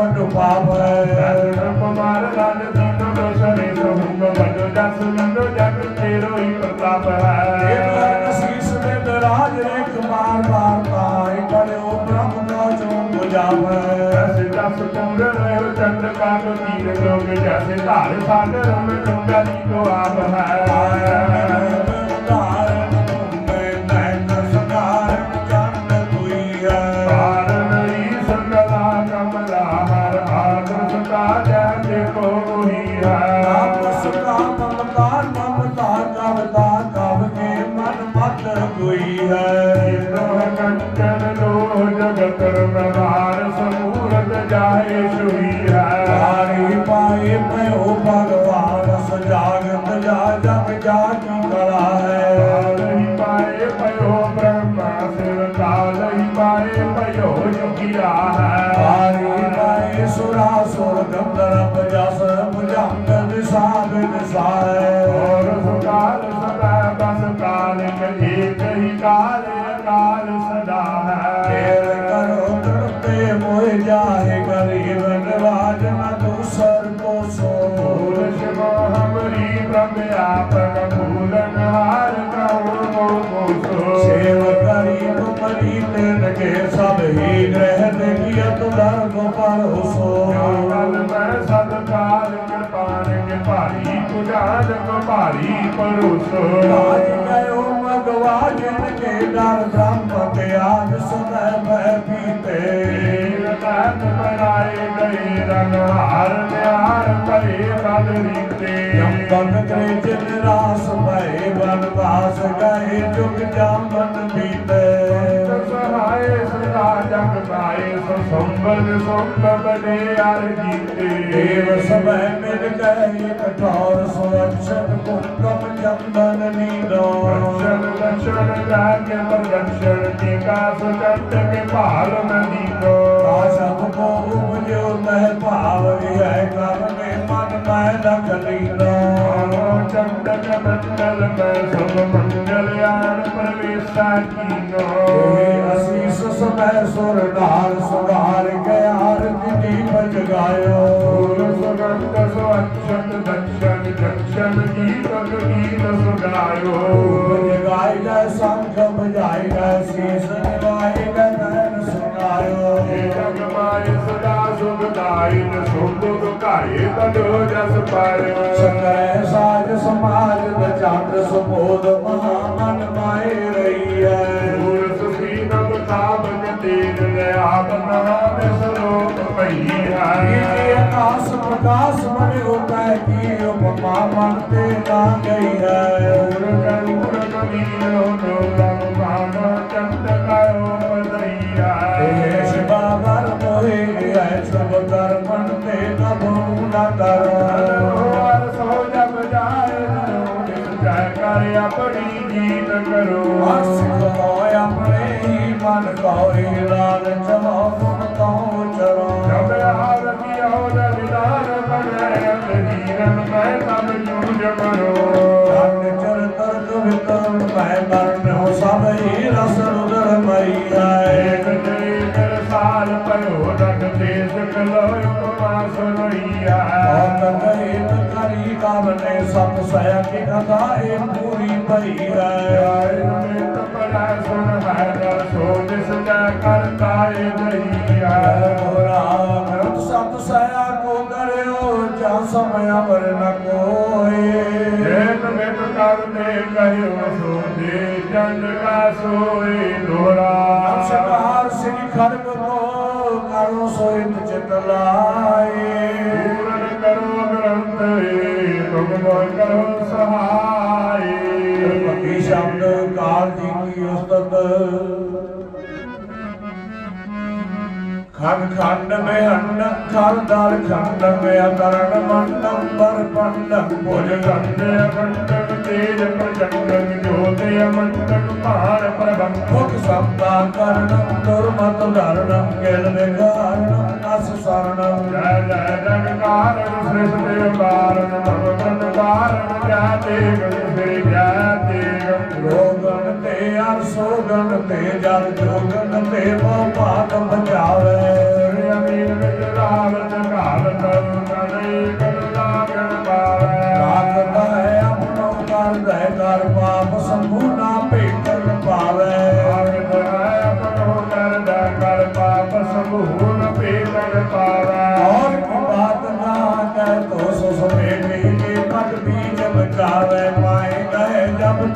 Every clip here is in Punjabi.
ਕੋ ਕੰਡ ਵੱਡ ਪਾਪ ਹੈ ਪ੍ਰਤਾਪ ਇਹ ਹੈ ਅਸੀਸ ਦੇ ਦਰਾਜ ਰੇਖ ਮਾਰ ਮਾਰ ਪਾਈ ਕਰਿਓ ਬ੍ਰਹਮ ਦਾ ਚੋਂ ਬੁਝਾਵੈ ਸਿੱਧਾ ਸੁਤੰਦਰ ਰਹਿ ਚੰਦ ਕਾਟ ਤੀਰ ਲੋਕ ਜੈਸੇ ਧਾਰ ਸਾਗਰ ਰਮ ਡੁੰਗਾ ਦੀ ਕੋ ਆਪ ਹੈ। ਆਦਰ ਸਤਾ ਜੈ ਤੇ ਕੋ ਹੀ। ਹੈ ਜਿਤੋ ਕੰਚਨ ਲੋ ਜਗਤ ਰਮਹਾਰ ਸਮੂਰਤ ਜਾਏ ਸੁਈ ਸਿਰ ਕਾਲਹੀ ਪਾਏ ਪਇਓ ਜੁਗਿਆ ਹੈ ਸੁਰ ਗੰਧਰ ਬਜਸ ਭੁਜੰਗ ਦਿਸਾਗ ਦਿਸਾਏ ਔਰ ਸੁਕਾਲ ਸਦਾ ਬਸ ਕਾਲਿਕ ਏਕ ਹੀ ਕਾਲ ਅਕਾਲ ਸਦਾ ਹੈ। ਕਰੋ ਕਰਤੇ ਮੋਇ ਜਾਹੇ ਗਰੀਬ ਨਿਵਾਜ ਨ ਦੂਸਰ ਕੋ ਸੋ। ਭੂਲ ਸ਼ਿਵ ਹਮਰੀ ਬ੍ਰਹਮ ਆਪਨ ਭਾਰੀ ਪੁਜਾਨ ਕੋ ਭਾਰੀ ਪਰੋਸੋ ਰਾਜ ਗਇਓ ਮਗਵਾ ਜਿਨ ਕੇ ਡਰ ਬ੍ਰਹਮ ਗਿਆਨ ਸਦਾ ਬੈ ਪੀਤੇ। ਤਤ ਬਣਾਏ ਗਏ ਰੰਗ ਹਾਰ ਨਿਹਾਰ ਭਏ ਬਲ ਰੀਤੇ। ਯਮ ਬਨ ਕਰੇ ਜਿਨ ਰਾਸ ਭਏ ਬਨਵਾਸ ਗਏ ਜੁਗ ਜਾਮਨ ਬੀਤੇ। ਸਹਾਏ ਸਦਾ ਜਗ ਪਾਏ ਸੰਬਦ ਸੰਭ ਬਨਿਆਰ ਜੀਤੇ ਦੇਵ ਸਭੈ ਮਿਲ ਕੈ ਕਠੋਰ ਸੁਰਖਤ ਕੁੰਕਮ ਜੰਦਨ ਨੀਰੋ ਰਖਣ ਲਖਣ ਲਾਗੇ ਪ੍ਰਦਰਸ਼ਨ ਕੀ ਕਾਸ ਚੰਤ ਕੇ ਭਾਲ ਨਦੀ। ਕੋ ਆਸ਼ਮ ਕੋ ਉਪਜੋ ਮਹਿ ਭਾਵ ਵਿਹੈ ਕਰ ਮੇ ਮਨ ਮੈਂ ਲਖ ਲੀਰੋ ਚੰਤਕ ਮੰਡਲ ਮੈਂ ਸਭ ਮੰਡਲ ਆਣ ਪ੍ਰਵੇਸ਼ਾ ਕੀਨੋ ਅਸੀਂ ਅਸੀਸ ਸਭੈ ਸੁਰ ਢਾਲ ਸੁਧਾਰ ਗਿਆਰ ਦੀ ਬਜ ਗਾਇਓ ਸੂਰ ਸੁਗੰਧ ਸੋ ਅਛਤ ਦਕਸ਼ਨ ਜਕਸ਼ਨ ਗੀਤ ਗੀਤ ਸੁਗਾਇਓ। ਬਜ ਗਾਇ ਗੈ ਸੰਖ ਬਜਾਈ ਗੈ ਸੀਸ ਨਿਵਾਈ ਗੈ ਨੈਣ ਸੁਨਾਇਓ ਜਗ ਮਾਏ ਸਦਾ ਸੁਖਦਾਈ ਨ ਸੁਖ ਦੁਖਾਏ ਤਦੋ ਜਸ ਪਾਇਓ। ਸਕੈ ਸਾਜ ਸਮਾਜ ਬਚਾਂਦ ਸੁਬੋਧ ਮਹਾ ਮਨ ਮਾਏ ਹੋ ਲਮ ਮਾਮ ਚੰਦ ਕਾਇਓ ਪਦਈਆ ਇਹ ਸ਼ਿਵਾ ਵਰ ਮੋਹਿ ਹੈ, ਸਭ ਕਰਮਨ ਤੇ ਨਭੂ ਨਾ ਕਰੋ। ਸੋ ਕਰ ਆਪਣੀ ਜੀਤ ਕਰੋ ਅਸਿਖ ਹੋਇ ਆਪਣੇ ਮਨ ਕੋਈ ਲਾਲਚ ਮੋਹ ਅੰਧੀਰਨ ਮੈਂ ਤਬ ਜੂਝ ਕਰੋ ਚੰਨ ਚਰ ਤਰਕ ਵਿਤਰ ਮੈਂ ਮਰਨ ਹੋ ਸਭ ਹੀ ਰਸ ਰੁਦਰ ਮਈ ਏਕ ਜਈ ਕਰ ਸਾਲ ਪਇਓ ਰਖ ਦੇਸ ਕਲੋ ਉਪਮਾ ਸੁਨਈਆ ਔਤ ਗਏ ਕਰੀ ਕਾਮਨੇ ਸਤ ਸਇਆ ਕੀ ਕਥਾ ਇਹ ਪੂਰੀ ਹੈ ਆਏ ਨਿਤ ਪੜਾ ਸੁਨ ਹੈ ਸੋ ਜਿਸ ਕਾ ਕਰਤਾ ਏ ਜਾਂ ਸਮਿ ਅਮਰ ਨ ਕੋਏ। ਜੇਤ ਮਿਤ ਕਰਨੇ ਕਹਿਓ ਸੋ ਦੇ ਜੰਗ ਕਾ ਸੋਏ ਦੋਰਾ ਨਮਸਕਾਰ ਸ੍ਰੀ ਖੜਗ ਕੋ ਕਰੋ ਸੋਇਤ ਚਿਤ ਲਾਏ। ਪੂਰਨ ਕਰੋ ਗ੍ਰੰਥ ਏ ਤੁਮ ਮੋਇ ਕਰੋ ਸਹਾਈ। ਭਗਤੀ ਸ਼ਬਦ ਕਾਲ ਜੀ ਕੀ ਉਸਤਤ। ਖੰਡ ਖੰਡ ਬਿਹੰਡ ਖਰਦਾਰ ਖੰਡ ਬਿਅਤਰਣ ਮੰਡਮ ਪਰ ਪੰਡਮ ਭੁਜ ਗੰਧ ਅਖੰਡਨ ਤੇਜ ਪ੍ਰਚੰਡਨ ਜੋਤ ਅਮੰਡਨ ਭਾਰ ਪ੍ਰਬੰਧ ਮੁਖ ਸੰਤਾ ਕਰਨ, ਦੁਰਮਤ ਧਰਣ ਗਿਲ ਵਿਗਾਰਣ ਅਸ ਸਰਣਮ ਜੈ ਜੈ ਜਗਤਾਰਨ ਸ੍ਰਿਸ਼ਟਿ ਕਾਰਨ ਮਮ ਕਾਰਨ ਜੈ ਤੇਗ ਸ੍ਰੀ ਜੈ ਤੇਗ। ਰੋਗਨ ਤੇ ਅਰ ਸੋਗਨ ਤੇ ਜਲ ਜੋਗਨ ਤੇ ਮੋ ਪਾਤ ਬਚਾਵੇ ਸ੍ਰੀ ਅਮੀਨ ਵਿੱਚ ਰਾਵਤ ਕਾਲਤ ਕਨੇ ਕਲਨਾ ਗਣ ਪਾਵੈ ਰਾਤ ਹੈ ਆਪਣੋ ਕਰ ਦੇ ਕਰ ਪਾਪ ਸੰਭੂਨਾ ਭੇਟਨ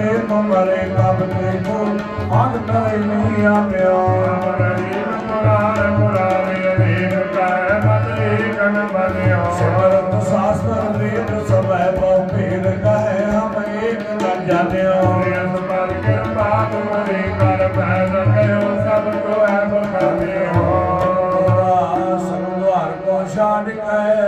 ਤੇ ਮਰੇ ਕਬ ਤੇ ਕੋ ਅੰਗ ਕਰੇ ਨਹੀਂ ਆਮਿਆ ਸਿਮਰਤ ਸਾਸਤਰ ਵੇਦ ਸਭੈ ਬਹੁ ਭੇਦ ਕਹੇ ਹਮ ਏਕ ਨ ਜਾਣਿਓ ਤੋਰਾ ਸੰਦਵਾਰ ਕੋ ਛਾੜ ਕੇ